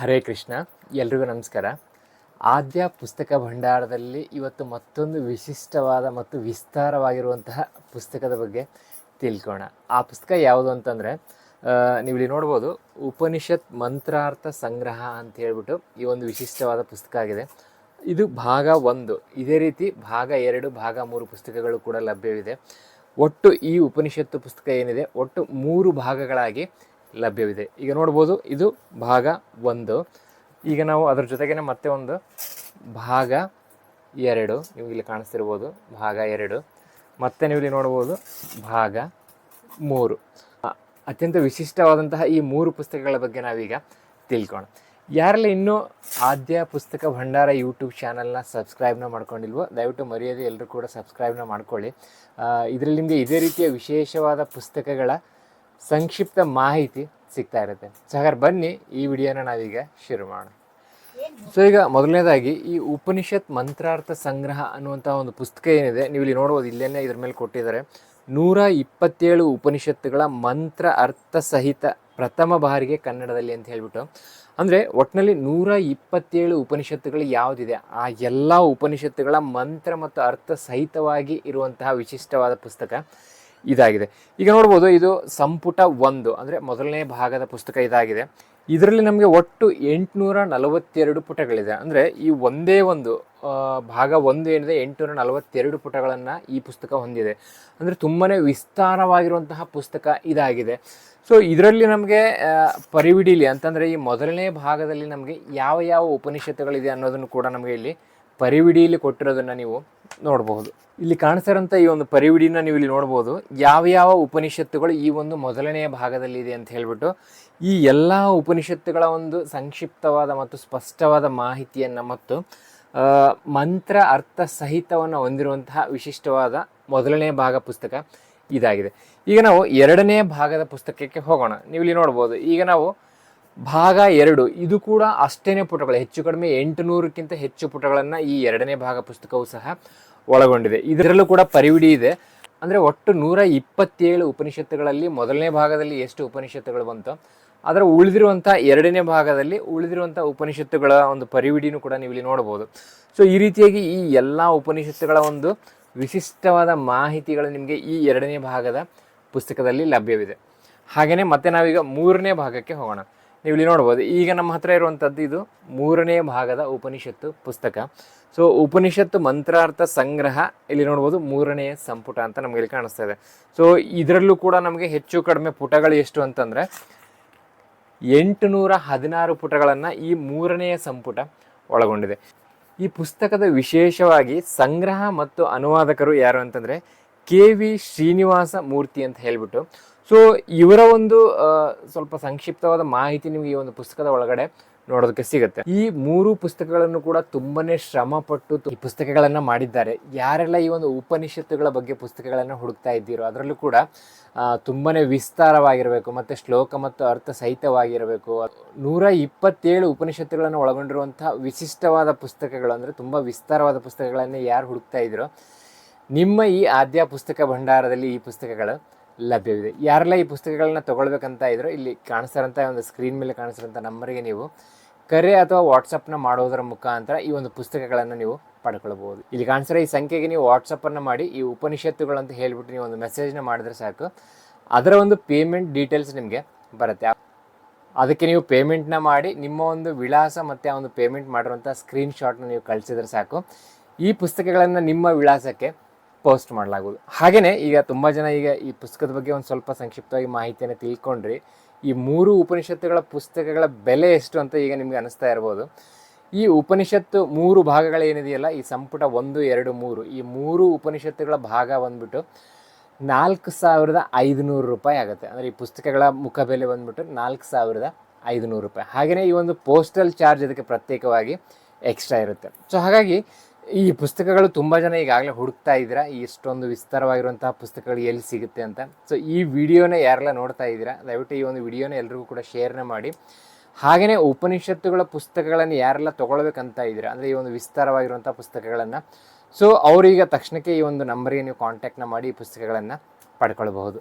ಹರೇ ಕೃಷ್ಣ, ಎಲ್ರಿಗೂ ನಮಸ್ಕಾರ. ಆದ್ಯ ಪುಸ್ತಕ ಭಂಡಾರದಲ್ಲಿ ಇವತ್ತು ಮತ್ತೊಂದು ವಿಶಿಷ್ಟವಾದ ಮತ್ತು ವಿಸ್ತಾರವಾಗಿರುವಂತಹ ಪುಸ್ತಕದ ಬಗ್ಗೆ ತಿಳ್ಕೋಣ. ಆ ಪುಸ್ತಕ ಯಾವುದು ಅಂತಂದರೆ ನೀವು ಇಲ್ಲಿ ನೋಡ್ಬೋದು, ಉಪನಿಷತ್ ಮಂತ್ರಾರ್ಥ ಸಂಗ್ರಹ ಅಂತ ಹೇಳ್ಬಿಟ್ಟು ಈ ಒಂದು ವಿಶಿಷ್ಟವಾದ ಪುಸ್ತಕ ಆಗಿದೆ. ಇದು ಭಾಗ ಒಂದು. ಇದೇ ರೀತಿ ಭಾಗ ಎರಡು, ಭಾಗ ಮೂರು ಪುಸ್ತಕಗಳು ಕೂಡ ಲಭ್ಯವಿದೆ. ಒಟ್ಟು ಈ ಉಪನಿಷತ್ತು ಪುಸ್ತಕ ಏನಿದೆ, ಒಟ್ಟು ಮೂರು ಭಾಗಗಳಾಗಿ ಲಭ್ಯವಿದೆ. ಈಗ ನೋಡ್ಬೋದು, ಇದು ಭಾಗ ಒಂದು. ಈಗ ನಾವು ಅದರ ಜೊತೆಗೇನೆ ಮತ್ತೆ ಒಂದು ಭಾಗ ಎರಡು. ನೀವು ಇಲ್ಲಿ ಕಾಣಿಸ್ತಿರ್ಬೋದು, ಭಾಗ ಎರಡು. ಮತ್ತೆ ನೀವು ಇಲ್ಲಿ ನೋಡ್ಬೋದು, ಭಾಗ ಮೂರು. ಅತ್ಯಂತ ವಿಶಿಷ್ಟವಾದಂತಹ ಈ ಮೂರು ಪುಸ್ತಕಗಳ ಬಗ್ಗೆ ನಾವೀಗ ತಿಳ್ಕೋಣ ಯಾರೆಲ್ಲ ಇನ್ನೂ ಆದ್ಯ ಪುಸ್ತಕ ಭಂಡಾರ ಯೂಟ್ಯೂಬ್ ಚಾನಲ್ನ ಸಬ್ಸ್ಕ್ರೈಬ್ನ ಮಾಡ್ಕೊಂಡಿಲ್ವೋ, ದಯವಿಟ್ಟು ಮರ್ಯಾದೆ ಎಲ್ಲರೂ ಕೂಡ ಸಬ್ಸ್ಕ್ರೈಬ್ನ ಮಾಡ್ಕೊಳ್ಳಿ. ಇದರಲ್ಲಿ ನಿಮಗೆ ಇದೇ ರೀತಿಯ ವಿಶೇಷವಾದ ಪುಸ್ತಕಗಳ ಸಂಕ್ಷಿಪ್ತ ಮಾಹಿತಿ ಸಿಗ್ತಾ ಇರುತ್ತೆ. ಸೊ ಹಾಗಾದ್ರೆ ಬನ್ನಿ ಈ ವಿಡಿಯೋನ ನಾವೀಗ ಶುರು ಮಾಡೋಣ. ಸೊ ಈಗ ಮೊದಲನೇದಾಗಿ ಈ ಉಪನಿಷತ್ ಮಂತ್ರಾರ್ಥ ಸಂಗ್ರಹ ಅನ್ನುವಂಥ ಒಂದು ಪುಸ್ತಕ ಏನಿದೆ ನೀವು ಇಲ್ಲಿ ನೋಡ್ಬೋದು ಇಲ್ಲೇನೆ ಇದ್ರ ಮೇಲೆ ಕೊಟ್ಟಿದ್ದಾರೆ. ನೂರ ಇಪ್ಪತ್ತೇಳು ಉಪನಿಷತ್ತುಗಳ ಮಂತ್ರ ಅರ್ಥ ಸಹಿತ ಪ್ರಥಮ ಬಾರಿಗೆ ಕನ್ನಡದಲ್ಲಿ ಅಂತ ಹೇಳ್ಬಿಟ್ಟು. ಅಂದರೆ ಒಟ್ಟಿನಲ್ಲಿ ನೂರ ಇಪ್ಪತ್ತೇಳು ಉಪನಿಷತ್ತುಗಳು ಯಾವುದಿದೆ? ಆ ಎಲ್ಲ ಉಪನಿಷತ್ತುಗಳ ಮಂತ್ರ ಮತ್ತು ಅರ್ಥ ಸಹಿತವಾಗಿ ಇರುವಂತಹ ವಿಶಿಷ್ಟವಾದ ಪುಸ್ತಕ. ಇದಾಗಿದೆ. ಈಗ ನೋಡ್ಬೋದು ಇದು ಸಂಪುಟ ಒಂದು, ಅಂದರೆ ಮೊದಲನೇ ಭಾಗದ ಪುಸ್ತಕ ಇದಾಗಿದೆ. ಇದರಲ್ಲಿ ನಮಗೆ ಒಟ್ಟು ಎಂಟುನೂರ ನಲವತ್ತೆರಡು ಪುಟಗಳಿದೆ. ಅಂದರೆ ಈ ಒಂದೇ ಒಂದು ಭಾಗ ಒಂದು ಏನಿದೆ, ಎಂಟುನೂರ ನಲವತ್ತೆರಡು ಪುಟಗಳನ್ನು ಈ ಪುಸ್ತಕ ಹೊಂದಿದೆ. ಅಂದರೆ ತುಂಬಾ ವಿಸ್ತಾರವಾಗಿರುವಂತಹ ಪುಸ್ತಕ ಇದಾಗಿದೆ. ಸೊ ಇದರಲ್ಲಿ ನಮಗೆ ಪರಿವಿಡಿಲಿ, ಅಂತಂದರೆ ಈ ಮೊದಲನೇ ಭಾಗದಲ್ಲಿ ನಮಗೆ ಯಾವ ಯಾವ ಉಪನಿಷತ್ತುಗಳಿದೆ ಅನ್ನೋದನ್ನು ಕೂಡ ನಮಗೆ ಇಲ್ಲಿ ಪರಿವಿಡಿಯಲ್ಲಿ ಕೊಟ್ಟಿರೋದನ್ನು ನೀವು ನೋಡಬಹುದು. ಇಲ್ಲಿ ಕಾಣಿಸಿರೋಂಥ ಈ ಒಂದು ಪರಿವಿಡಿನ ನೀವು ಇಲ್ಲಿ ನೋಡ್ಬೋದು. ಯಾವ ಯಾವ ಉಪನಿಷತ್ತುಗಳು ಈ ಒಂದು ಮೊದಲನೆಯ ಭಾಗದಲ್ಲಿ ಇದೆ ಅಂತ ಹೇಳಿಬಿಟ್ಟು ಈ ಎಲ್ಲ ಉಪನಿಷತ್ತುಗಳ ಒಂದು ಸಂಕ್ಷಿಪ್ತವಾದ ಮತ್ತು ಸ್ಪಷ್ಟವಾದ ಮಾಹಿತಿಯನ್ನು ಮತ್ತು ಮಂತ್ರ ಅರ್ಥ ಸಹಿತವನ್ನು ಹೊಂದಿರುವಂತಹ ವಿಶಿಷ್ಟವಾದ ಮೊದಲನೇ ಭಾಗ ಪುಸ್ತಕ ಇದಾಗಿದೆ. ಈಗ ನಾವು ಎರಡನೇ ಭಾಗದ ಪುಸ್ತಕಕ್ಕೆ ಹೋಗೋಣ. ನೀವು ಇಲ್ಲಿ ನೋಡ್ಬೋದು. ಈಗ ನಾವು ಭಾಗ ಎರಡು. ಇದು ಕೂಡ ಅಷ್ಟೇನೆ ಪುಟಗಳು. ಹೆಚ್ಚು ಕಡಿಮೆ ಎಂಟು ನೂರಕ್ಕಿಂತ ಹೆಚ್ಚು ಪುಟಗಳನ್ನು ಈ ಎರಡನೇ ಭಾಗ ಪುಸ್ತಕವು ಸಹ ಒಳಗೊಂಡಿದೆ. ಇದರಲ್ಲೂ ಕೂಡ ಪರಿವಿಡಿ ಇದೆ. ಅಂದರೆ ಒಟ್ಟು ನೂರ ಇಪ್ಪತ್ತೇಳು ಉಪನಿಷತ್ತುಗಳಲ್ಲಿ ಮೊದಲನೇ ಭಾಗದಲ್ಲಿ ಎಷ್ಟು ಉಪನಿಷತ್ತುಗಳು ಬಂತು, ಅದರ ಉಳಿದಿರುವಂಥ ಎರಡನೇ ಭಾಗದಲ್ಲಿ ಉಳಿದಿರುವಂಥ ಉಪನಿಷತ್ತುಗಳ ಒಂದು ಪರಿವಿಡಿನೂ ಕೂಡ ನೀವು ಇಲ್ಲಿ ನೋಡ್ಬೋದು ಸೊ ಈ ರೀತಿಯಾಗಿ ಈ ಎಲ್ಲ ಉಪನಿಷತ್ತುಗಳ ಒಂದು ವಿಶಿಷ್ಟವಾದ ಮಾಹಿತಿಗಳು ನಿಮಗೆ ಈ ಎರಡನೇ ಭಾಗದ ಪುಸ್ತಕದಲ್ಲಿ ಲಭ್ಯವಿದೆ. ಹಾಗೆಯೇ ಮತ್ತೆ ನಾವೀಗ ಮೂರನೇ ಭಾಗಕ್ಕೆ ಹೋಗೋಣ. ನೀವು ಇಲ್ಲಿ ನೋಡ್ಬೋದು. ಈಗ ನಮ್ಮ ಹತ್ರ ಇರುವಂಥದ್ದು ಇದು ಮೂರನೇ ಭಾಗದ ಉಪನಿಷತ್ತು ಪುಸ್ತಕ. ಸೊ ಉಪನಿಷತ್ತು ಮಂತ್ರಾರ್ಥ ಸಂಗ್ರಹ ಇಲ್ಲಿ ನೋಡ್ಬೋದು ಮೂರನೇ ಸಂಪುಟ ಅಂತ ನಮಗೆ ಇಲ್ಲಿ ಕಾಣಿಸ್ತಾ ಇದೆ. ಸೊ ಇದರಲ್ಲೂ ಕೂಡ ನಮಗೆ ಹೆಚ್ಚು ಕಡಿಮೆ ಪುಟಗಳು ಎಷ್ಟು ಅಂತಂದರೆ, ಎಂಟುನೂರ ಹದಿನಾರು ಪುಟಗಳನ್ನು ಈ ಮೂರನೆಯ ಸಂಪುಟ ಒಳಗೊಂಡಿದೆ. ಈ ಪುಸ್ತಕದ ವಿಶೇಷವಾಗಿ ಸಂಗ್ರಹ ಮತ್ತು ಅನುವಾದಕರು ಯಾರು ಅಂತಂದರೆ ಕೆ ವಿ ಶ್ರೀನಿವಾಸ ಮೂರ್ತಿ ಅಂತ ಹೇಳ್ಬಿಟ್ಟು ಸೊ ಇವರ ಒಂದು ಸ್ವಲ್ಪ ಸಂಕ್ಷಿಪ್ತವಾದ ಮಾಹಿತಿ ನಿಮಗೆ ಈ ಒಂದು ಪುಸ್ತಕದ ಒಳಗಡೆ ನೋಡೋದಕ್ಕೆ ಸಿಗುತ್ತೆ. ಈ ಮೂರು ಪುಸ್ತಕಗಳನ್ನು ಕೂಡ ತುಂಬಾನೇ ಶ್ರಮಪಟ್ಟು ಪಟ್ಟು ಈ ಪುಸ್ತಕಗಳನ್ನು ಮಾಡಿದ್ದಾರೆ. ಯಾರೆಲ್ಲ ಈ ಒಂದು ಉಪನಿಷತ್ತುಗಳ ಬಗ್ಗೆ ಪುಸ್ತಕಗಳನ್ನು ಹುಡುಕ್ತಾ ಇದ್ದೀರೋ ಅದರಲ್ಲೂ ಕೂಡ ತುಂಬಾನೇ ವಿಸ್ತಾರವಾಗಿರಬೇಕು, ಮತ್ತೆ ಶ್ಲೋಕ ಮತ್ತು ಅರ್ಥ ಸಹಿತವಾಗಿರಬೇಕು. ನೂರ ಇಪ್ಪತ್ತೇಳು ಉಪನಿಷತ್ತುಗಳನ್ನು ಒಳಗೊಂಡಿರುವಂತಹ ವಿಶಿಷ್ಟವಾದ ಪುಸ್ತಕಗಳು ಅಂದ್ರೆ ತುಂಬ ವಿಸ್ತಾರವಾದ ಪುಸ್ತಕಗಳನ್ನೇ ಯಾರು ಹುಡುಕ್ತಾ ಇದ್ದೀರೋ ನಿಮ್ಮ ಈ ಆದ್ಯ ಪುಸ್ತಕ ಭಂಡಾರದಲ್ಲಿ ಈ ಪುಸ್ತಕಗಳು. ಲಭ್ಯವಿದೆ. ಯಾರೆಲ್ಲ ಈ ಪುಸ್ತಕಗಳನ್ನ ತಗೊಳ್ಬೇಕಂತ ಇದ್ರು ಇಲ್ಲಿ ಕಾಣಿಸ್ತಾರಂಥ ಒಂದು ಸ್ಕ್ರೀನ್ ಮೇಲೆ ಕಾಣಿಸ್ತಾರಂಥ ನಂಬರಿಗೆ ನೀವು ಕರೆ ಅಥವಾ ವಾಟ್ಸಪ್ನ ಮಾಡೋದರ ಮುಖಾಂತರ ಈ ಒಂದು ಪುಸ್ತಕಗಳನ್ನು ನೀವು ಪಡ್ಕೊಳ್ಬೋದು ಇಲ್ಲಿ ಕಾಣಿಸ್ತಾರೆ ಈ ಸಂಖ್ಯೆಗೆ ನೀವು ವಾಟ್ಸಪ್ಪನ್ನು ಮಾಡಿ, ಈ ಉಪನಿಷತ್ತುಗಳು ಅಂತ ಹೇಳ್ಬಿಟ್ಟು ನೀವು ಒಂದು ಮೆಸೇಜ್ನ ಮಾಡಿದ್ರೆ ಸಾಕು. ಅದರ ಒಂದು ಪೇಮೆಂಟ್ ಡೀಟೇಲ್ಸ್ ನಿಮಗೆ ಬರುತ್ತೆ. ಅದಕ್ಕೆ ನೀವು ಪೇಮೆಂಟ್ನ ಮಾಡಿ, ನಿಮ್ಮ ಒಂದು ವಿಳಾಸ ಮತ್ತು ಆ ಒಂದು ಪೇಮೆಂಟ್ ಮಾಡಿರುವಂಥ ಸ್ಕ್ರೀನ್ ಶಾಟ್ನ ನೀವು ಕಳಿಸಿದ್ರೆ ಸಾಕು. ಈ ಪುಸ್ತಕಗಳನ್ನು ನಿಮ್ಮ ವಿಳಾಸಕ್ಕೆ ಪೋಸ್ಟ್ ಮಾಡಲಾಗುವುದು ಹಾಗೆಯೇ ಈಗ ತುಂಬ ಜನ ಈಗ ಈ ಪುಸ್ತಕದ ಬಗ್ಗೆ ಒಂದು ಸ್ವಲ್ಪ ಸಂಕ್ಷಿಪ್ತವಾಗಿ ಮಾಹಿತಿಯನ್ನು ತಿಳ್ಕೊಂಡ್ರಿ ಈ ಮೂರು ಉಪನಿಷತ್ತುಗಳ ಪುಸ್ತಕಗಳ ಬೆಲೆ ಎಷ್ಟು ಅಂತ ಈಗ ನಿಮಗೆ ಅನಿಸ್ತಾ ಇರ್ಬೋದು. ಈ ಉಪನಿಷತ್ತು ಮೂರು ಭಾಗಗಳೇನಿದೆಯಲ್ಲ ಈ ಸಂಪುಟ ಒಂದು, ಎರಡು, ಮೂರು, ಈ ಮೂರು ಉಪನಿಷತ್ತುಗಳ ಭಾಗ ಬಂದ್ಬಿಟ್ಟು ನಾಲ್ಕು ಸಾವಿರದ ಐದುನೂರು ರೂಪಾಯಿ ಆಗುತ್ತೆ. ಅಂದರೆ ಈ ಪುಸ್ತಕಗಳ ಮುಖ ಬೆಲೆ ಬಂದ್ಬಿಟ್ಟು ನಾಲ್ಕು ಸಾವಿರದ ಐದುನೂರು ರೂಪಾಯಿ. ಹಾಗೆಯೇ ಈ ಒಂದು ಪೋಸ್ಟಲ್ ಚಾರ್ಜ್ ಅದಕ್ಕೆ ಪ್ರತ್ಯೇಕವಾಗಿ ಎಕ್ಸ್ಟ್ರಾ ಇರುತ್ತೆ. ಸೊ ಹಾಗಾಗಿ ಈ ಪುಸ್ತಕಗಳು ತುಂಬ ಜನ ಈಗಾಗಲೇ ಹುಡುಕ್ತಾ ಇದ್ದೀರಾ. ಇಷ್ಟೊಂದು ವಿಸ್ತಾರವಾಗಿರುವಂತಹ ಪುಸ್ತಕಗಳು ಎಲ್ಲಿ ಸಿಗುತ್ತೆ ಅಂತ. ಸೊ ಈ ವಿಡಿಯೋನ ಯಾರೆಲ್ಲ ನೋಡ್ತಾ ಇದ್ದೀರಾ, ದಯವಿಟ್ಟು ಈ ಒಂದು ವಿಡಿಯೋನ ಎಲ್ರಿಗೂ ಕೂಡ ಶೇರ್ನ ಮಾಡಿ. ಹಾಗೆಯೇ ಉಪನಿಷತ್ತುಗಳ ಪುಸ್ತಕಗಳನ್ನು ಯಾರೆಲ್ಲ ತೊಗೊಳ್ಬೇಕಂತ ಇದ್ದೀರಾ, ಅಂದರೆ ಈ ಒಂದು ವಿಸ್ತಾರವಾಗಿರುವಂಥ ಪುಸ್ತಕಗಳನ್ನು. ಸೊ ಅವರೀಗ ತಕ್ಷಣಕ್ಕೆ ಈ ಒಂದು ನಂಬರಿಗೆ ನೀವು ಕಾಂಟ್ಯಾಕ್ಟ್ನ ಮಾಡಿ ಈ ಪುಸ್ತಕಗಳನ್ನು ಪಡ್ಕೊಳ್ಬಹುದು.